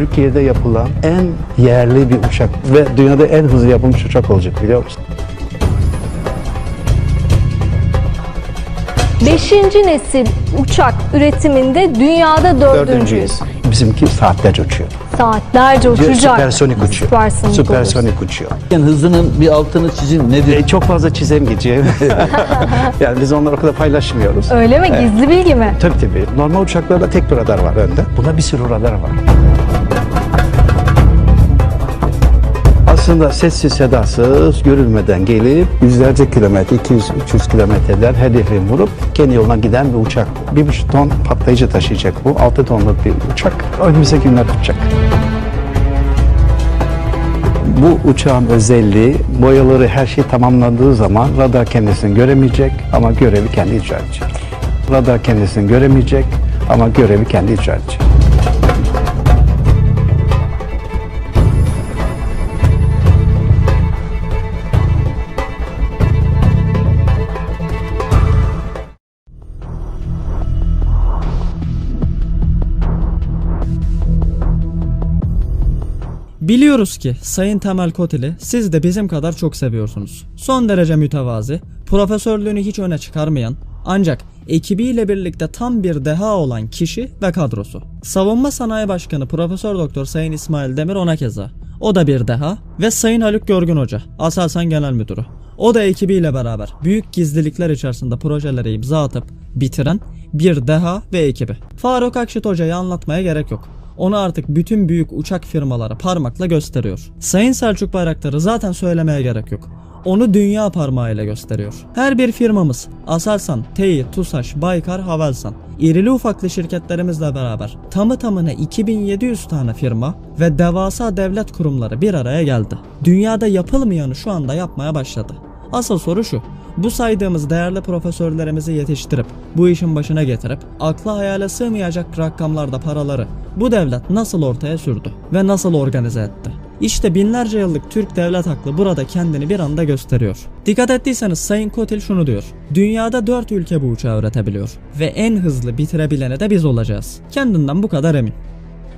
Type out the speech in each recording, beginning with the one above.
Türkiye'de yapılan en yerli bir uçak ve dünyada en hızlı yapılmış uçak olacak biliyor musun? Beşinci nesil uçak üretiminde dünyada dördüncüyüz. Bizimki saatlerce uçuyor. Saatlerce uçacak. Süpersonik uçuyor. Süpersonik, olur. Süpersonik uçuyor. Yani hızının bir altını çizin nedir? E, çok fazla çizemeyeceğim. yani biz onları o kadar paylaşmıyoruz. Öyle mi? Gizli bilgi mi? Tabii tabii. Normal uçaklarda tek bir radar var önde. Bunda bir sürü radar var. Aslında sessiz sedasız görülmeden gelip yüzlerce kilometre, 200-300 kilometreden hedefi vurup kendi yoluna giden bir uçak. Bir buçuk ton patlayıcı taşıyacak bu. 6 tonluk bir uçak. Önümüzdeki günler tutacak. Bu uçağın özelliği boyaları her şey tamamlandığı zaman radar kendisini göremeyecek ama görevi kendi icra edecek. Radar kendisini göremeyecek ama görevi kendi icra edecek. Biliyoruz ki Sayın Temel Kotil'i siz de bizim kadar çok seviyorsunuz. Son derece mütevazi, profesörlüğünü hiç öne çıkarmayan ancak ekibiyle birlikte tam bir deha olan kişi ve kadrosu. Savunma Sanayi Başkanı Profesör Doktor Sayın İsmail Demir ona keza. O da bir deha ve Sayın Haluk Görgün Hoca, Aselsan Genel Müdürü. O da ekibiyle beraber büyük gizlilikler içerisinde projelere imza atıp bitiren bir deha ve ekibi. Faruk Akşit Hoca'yı anlatmaya gerek yok. Onu artık bütün büyük uçak firmaları parmakla gösteriyor. Sayın Selçuk Bayraktar'ı zaten söylemeye gerek yok. Onu dünya parmağıyla gösteriyor. Her bir firmamız Aselsan, TEİ, TUSAŞ, Baykar, Havelsan irili ufaklı şirketlerimizle beraber tamı tamına 2700 tane firma ve devasa devlet kurumları bir araya geldi. Dünyada yapılmayanı şu anda yapmaya başladı. Asıl soru şu. Bu saydığımız değerli profesörlerimizi yetiştirip bu işin başına getirip akla hayale sığmayacak rakamlarda paraları bu devlet nasıl ortaya sürdü ve nasıl organize etti? İşte binlerce yıllık Türk devlet aklı burada kendini bir anda gösteriyor. Dikkat ettiyseniz Sayın Kotil şunu diyor. Dünyada 4 ülke bu uçağı üretebiliyor ve en hızlı bitirebileni de biz olacağız. Kendinden bu kadar emin.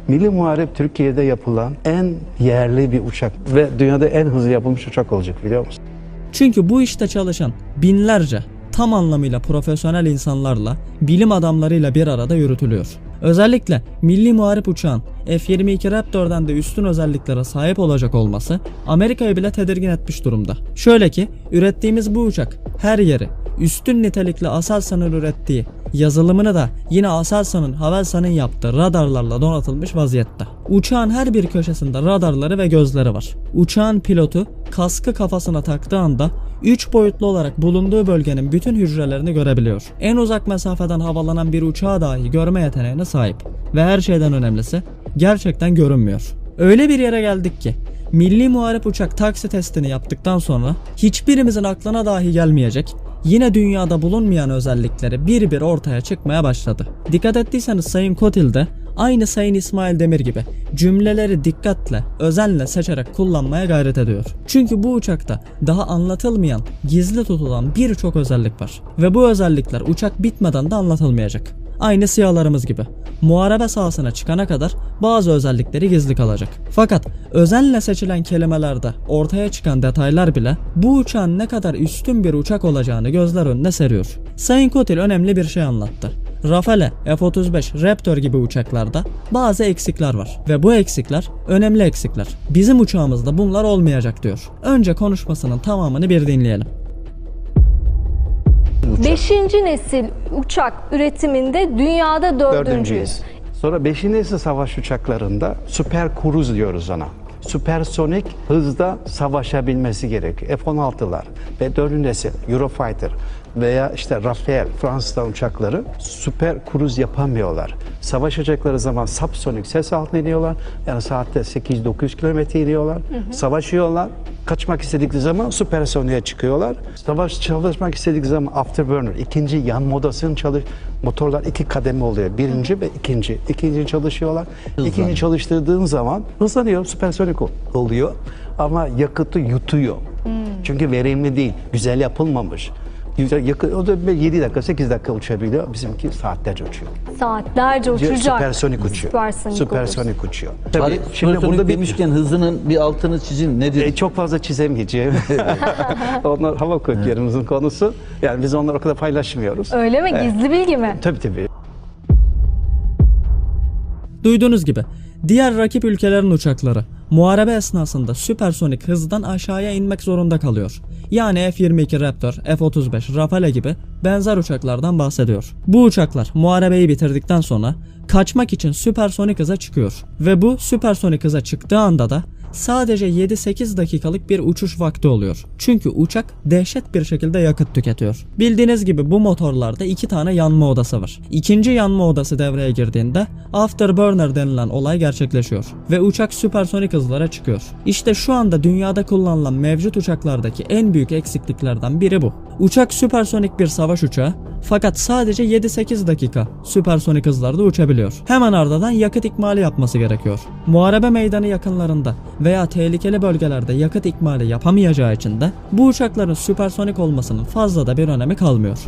Milli Muharip Türkiye'de yapılan en yerli bir uçak ve dünyada en hızlı yapılmış uçak olacak biliyor musun? Çünkü bu işte çalışan binlerce tam anlamıyla profesyonel insanlarla, bilim adamlarıyla bir arada yürütülüyor. Özellikle milli muharip uçağın F-22 Raptor'dan da üstün özelliklere sahip olacak olması Amerika'yı bile tedirgin etmiş durumda. Şöyle ki ürettiğimiz bu uçak her yeri üstün nitelikli Aselsan'ın ürettiği yazılımını da yine Aselsan'ın Havelsan'ın yaptığı radarlarla donatılmış vaziyette. Uçağın her bir köşesinde radarları ve gözleri var. Uçağın pilotu kaskı kafasına taktığı anda 3 boyutlu olarak bulunduğu bölgenin bütün hücrelerini görebiliyor. En uzak mesafeden havalanan bir uçağı dahi görme yeteneğine sahip. Ve her şeyden önemlisi gerçekten görünmüyor. Öyle bir yere geldik ki Milli Muharip Uçak taksi testini yaptıktan sonra hiçbirimizin aklına dahi gelmeyecek yine dünyada bulunmayan özellikleri bir bir ortaya çıkmaya başladı. Dikkat ettiyseniz Sayın Kotil de aynı Sayın İsmail Demir gibi cümleleri dikkatle, özenle seçerek kullanmaya gayret ediyor. Çünkü bu uçakta daha anlatılmayan, gizli tutulan birçok özellik var. Ve bu özellikler uçak bitmeden de anlatılmayacak. Aynı siyahlarımız gibi. Muharebe sahasına çıkana kadar bazı özellikleri gizli kalacak. Fakat özenle seçilen kelimelerde ortaya çıkan detaylar bile bu uçağın ne kadar üstün bir uçak olacağını gözler önüne seriyor. Sayın Kotil önemli bir şey anlattı. Rafale, F-35, Raptor gibi uçaklarda bazı eksikler var ve bu eksikler önemli eksikler. Bizim uçağımızda bunlar olmayacak diyor. Önce konuşmasının tamamını bir dinleyelim. Beşinci nesil uçak üretiminde dünyada dördüncüyüz. Dördüncüyüz. Sonra beşinci nesil savaş uçaklarında süper kruz diyoruz ona. Süpersonik hızda savaşabilmesi gerek. F-16'lar ve dördüncü nesil Eurofighter veya işte Rafael Fransız'dan uçakları süper kruz yapamıyorlar. Savaşacakları zaman subsonik ses altına iniyorlar. Yani saatte 8-9 kilometre iniyorlar. Savaşıyorlar. Kaçmak istedikleri zaman süpersoniğe çıkıyorlar. Savaş çalışmak istedikleri zaman afterburner, ikinci yan modasını çalış motorlar iki kademe oluyor. Birinci ve ikinci. İkinci çalışıyorlar. İkinci çalıştırdığın zaman hızlanıyor, süpersonik ol- oluyor. Ama yakıtı yutuyor. Çünkü verimli değil, güzel yapılmamış. Yakın, o da 7 dakika 8 dakika uçabiliyor. Bizimki saatlerce uçuyor. Saatlerce uçacak. Süpersonik uçuyor. Süpersonik, Süpersonik uçuyor. Tabii, Tabii, şimdi burada bir, demişken hızının bir altını çizin nedir? e, çok fazla çizemeyeceğim. Onlar hava kuvvetlerimizin konusu. Yani biz onları o kadar paylaşmıyoruz. Öyle mi? Gizli bilgi mi? Tabii tabii. Duyduğunuz gibi diğer rakip ülkelerin uçakları muharebe esnasında süpersonik hızdan aşağıya inmek zorunda kalıyor. Yani F-22 Raptor, F-35 Rafale gibi benzer uçaklardan bahsediyor. Bu uçaklar muharebeyi bitirdikten sonra kaçmak için süpersonik hıza çıkıyor. Ve bu süpersonik hıza çıktığı anda da sadece 7-8 dakikalık bir uçuş vakti oluyor. Çünkü uçak dehşet bir şekilde yakıt tüketiyor. Bildiğiniz gibi bu motorlarda iki tane yanma odası var. İkinci yanma odası devreye girdiğinde afterburner denilen olay gerçekleşiyor ve uçak süpersonik hızlara çıkıyor. İşte şu anda dünyada kullanılan mevcut uçaklardaki en büyük eksikliklerden biri bu. Uçak süpersonik bir savaş uçağı fakat sadece 7-8 dakika süpersonik hızlarda uçabiliyor. Hemen ardından yakıt ikmali yapması gerekiyor. Muharebe meydanı yakınlarında veya tehlikeli bölgelerde yakıt ikmali yapamayacağı için de bu uçakların süpersonik olmasının fazla da bir önemi kalmıyor.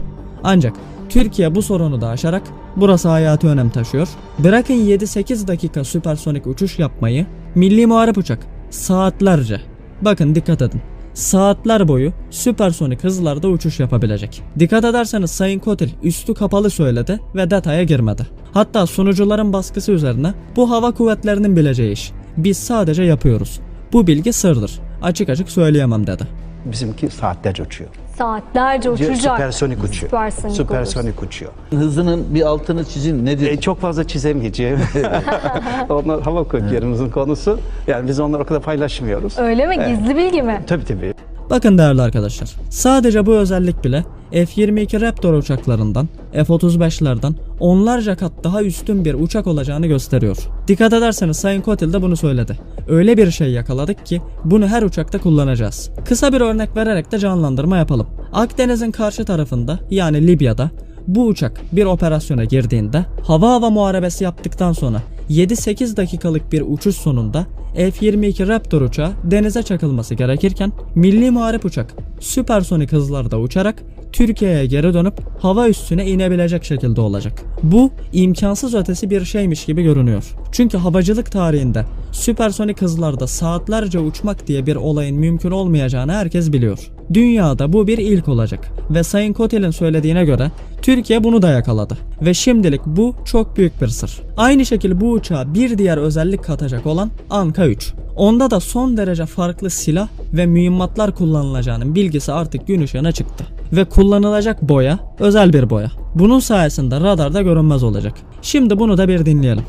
Ancak Türkiye bu sorunu da aşarak burası hayati önem taşıyor. Bırakın 7-8 dakika süpersonik uçuş yapmayı milli muharip uçak saatlerce bakın dikkat edin saatler boyu süpersonik hızlarda uçuş yapabilecek. Dikkat ederseniz Sayın Kotil üstü kapalı söyledi ve detaya girmedi. Hatta sunucuların baskısı üzerine bu hava kuvvetlerinin bileceği iş. Biz sadece yapıyoruz. Bu bilgi sırdır. Açık açık söyleyemem dedi. Bizimki saatlerce uçuyor. Saatlerce uçacak. Süpersonik uçuyor. Süpersonik, Süpersonik uçuyor. Hızının bir altını çizin nedir? E, çok fazla çizemeyeceğim. Onlar hava kuvvetlerimizin konusu. Yani biz onları o kadar paylaşmıyoruz. Öyle mi? Gizli bilgi mi? Tabii tabii. Bakın değerli arkadaşlar. Sadece bu özellik bile F-22 Raptor uçaklarından, F-35'lerden onlarca kat daha üstün bir uçak olacağını gösteriyor. Dikkat ederseniz Sayın Kotil de bunu söyledi. Öyle bir şey yakaladık ki bunu her uçakta kullanacağız. Kısa bir örnek vererek de canlandırma yapalım. Akdeniz'in karşı tarafında yani Libya'da bu uçak bir operasyona girdiğinde hava hava muharebesi yaptıktan sonra 7-8 dakikalık bir uçuş sonunda F-22 Raptor uçağı denize çakılması gerekirken milli muharip uçak süpersonik hızlarda uçarak Türkiye'ye geri dönüp hava üstüne inebilecek şekilde olacak. Bu imkansız ötesi bir şeymiş gibi görünüyor. Çünkü havacılık tarihinde süpersonik hızlarda saatlerce uçmak diye bir olayın mümkün olmayacağını herkes biliyor. Dünyada bu bir ilk olacak ve Sayın Kotel'in söylediğine göre Türkiye bunu da yakaladı ve şimdilik bu çok büyük bir sır. Aynı şekilde bu uçağa bir diğer özellik katacak olan Anka 3. Onda da son derece farklı silah ve mühimmatlar kullanılacağının bilgisi artık gün ışığına çıktı. Ve kullanılacak boya özel bir boya. Bunun sayesinde radarda görünmez olacak. Şimdi bunu da bir dinleyelim.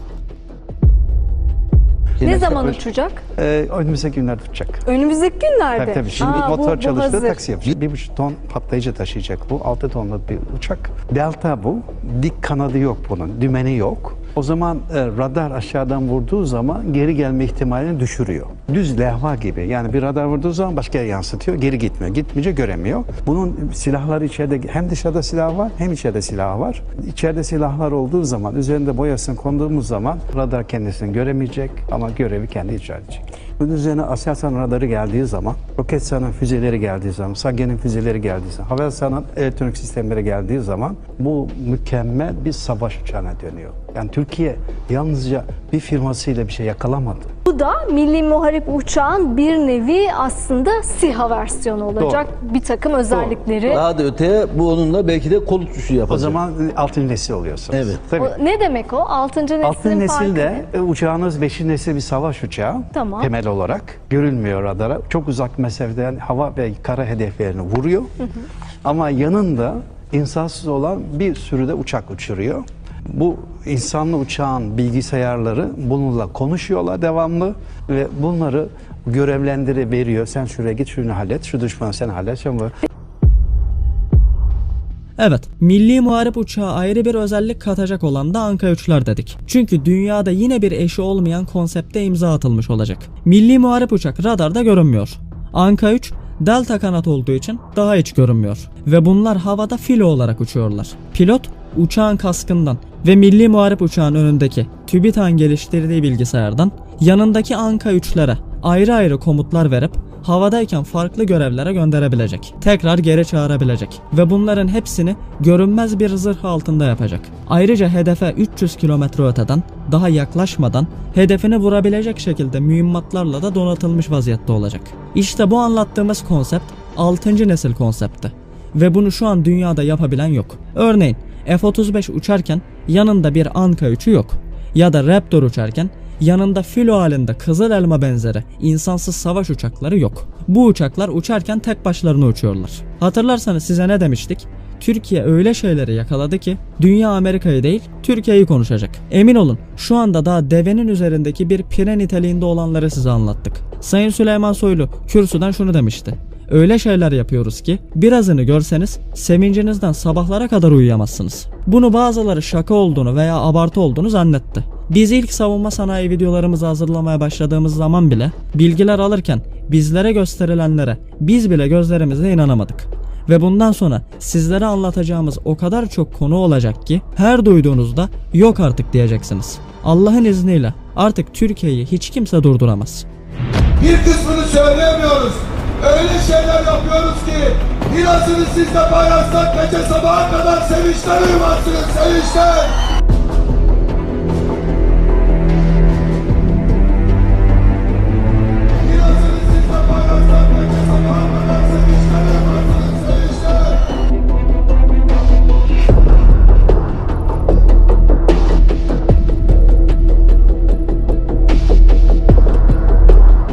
Ne zaman uçacak? Ee, önümüzdeki günlerde uçacak. Önümüzdeki günlerde. Tabii tabii. Şimdi Aa, motor bu çalıştı, taksi yapacak. Bir buçuk ton patlayıcı taşıyacak bu. Altı tonluk bir uçak. Delta bu. Dik kanadı yok bunun. Dümeni yok. O zaman e, radar aşağıdan vurduğu zaman geri gelme ihtimalini düşürüyor. Düz lehva gibi. Yani bir radar vurduğu zaman başka yere yansıtıyor. Geri gitmiyor. Gitmeyince göremiyor. Bunun silahları içeride hem dışarıda silah var hem içeride silah var. İçeride silahlar olduğu zaman üzerinde boyasını konduğumuz zaman radar kendisini göremeyecek ama görevi kendi icra edecek. Bunun üzerine Aselsan radarı geldiği zaman, Roketsan'ın füzeleri geldiği zaman, Sage'nin füzeleri geldiği zaman, Havelsan'ın elektronik sistemleri geldiği zaman bu mükemmel bir savaş uçağına dönüyor. Yani Türkiye yalnızca bir firmasıyla bir şey yakalamadı. Bu da Milli Muharip Uçağın bir nevi aslında SİHA versiyonu olacak. Bir takım özellikleri. Daha da öteye bu onunla belki de kol uçuşu yapacak. O zaman altıncı nesil oluyorsunuz. Evet. Tabii. O- ne demek o? Altıncı neslin Altıncı farkı nesilde ne? e, uçağınız beşinci nesil bir savaş uçağı Tamam. temel olarak görülmüyor radara. Çok uzak mesafeden hava ve kara hedeflerini vuruyor. Ama yanında insansız olan bir sürü de uçak uçuruyor. Bu insanlı uçağın bilgisayarları bununla konuşuyorlar devamlı ve bunları görevlendiri veriyor. Sen şuraya git şunu hallet, şu düşmanı sen hallet. Sen bu. Evet, milli muharip uçağı ayrı bir özellik katacak olan da Anka 3'ler dedik. Çünkü dünyada yine bir eşi olmayan konsepte imza atılmış olacak. Milli muharip uçak radarda görünmüyor. Anka 3 delta kanat olduğu için daha hiç görünmüyor. Ve bunlar havada filo olarak uçuyorlar. Pilot uçağın kaskından ve milli muharip uçağın önündeki TÜBİTAK'ın geliştirdiği bilgisayardan yanındaki Anka 3'lere ayrı ayrı komutlar verip havadayken farklı görevlere gönderebilecek. Tekrar geri çağırabilecek ve bunların hepsini görünmez bir zırh altında yapacak. Ayrıca hedefe 300 kilometre öteden daha yaklaşmadan hedefini vurabilecek şekilde mühimmatlarla da donatılmış vaziyette olacak. İşte bu anlattığımız konsept 6. nesil konsepti ve bunu şu an dünyada yapabilen yok. Örneğin F-35 uçarken yanında bir Anka 3'ü yok. Ya da Raptor uçarken yanında filo halinde kızıl elma benzeri insansız savaş uçakları yok. Bu uçaklar uçarken tek başlarına uçuyorlar. Hatırlarsanız size ne demiştik? Türkiye öyle şeyleri yakaladı ki dünya Amerika'yı değil Türkiye'yi konuşacak. Emin olun şu anda daha devenin üzerindeki bir pire niteliğinde olanları size anlattık. Sayın Süleyman Soylu kürsüden şunu demişti. Öyle şeyler yapıyoruz ki birazını görseniz sevincinizden sabahlara kadar uyuyamazsınız. Bunu bazıları şaka olduğunu veya abartı olduğunu zannetti. Biz ilk savunma sanayi videolarımızı hazırlamaya başladığımız zaman bile bilgiler alırken bizlere gösterilenlere biz bile gözlerimize inanamadık. Ve bundan sonra sizlere anlatacağımız o kadar çok konu olacak ki her duyduğunuzda yok artık diyeceksiniz. Allah'ın izniyle artık Türkiye'yi hiç kimse durduramaz. Bir kısmını söyleyemiyoruz. Öyle şeyler yapıyoruz ki birazını sizle paylaşsak gece sabaha kadar sevinçten uyumazsınız sevinçten.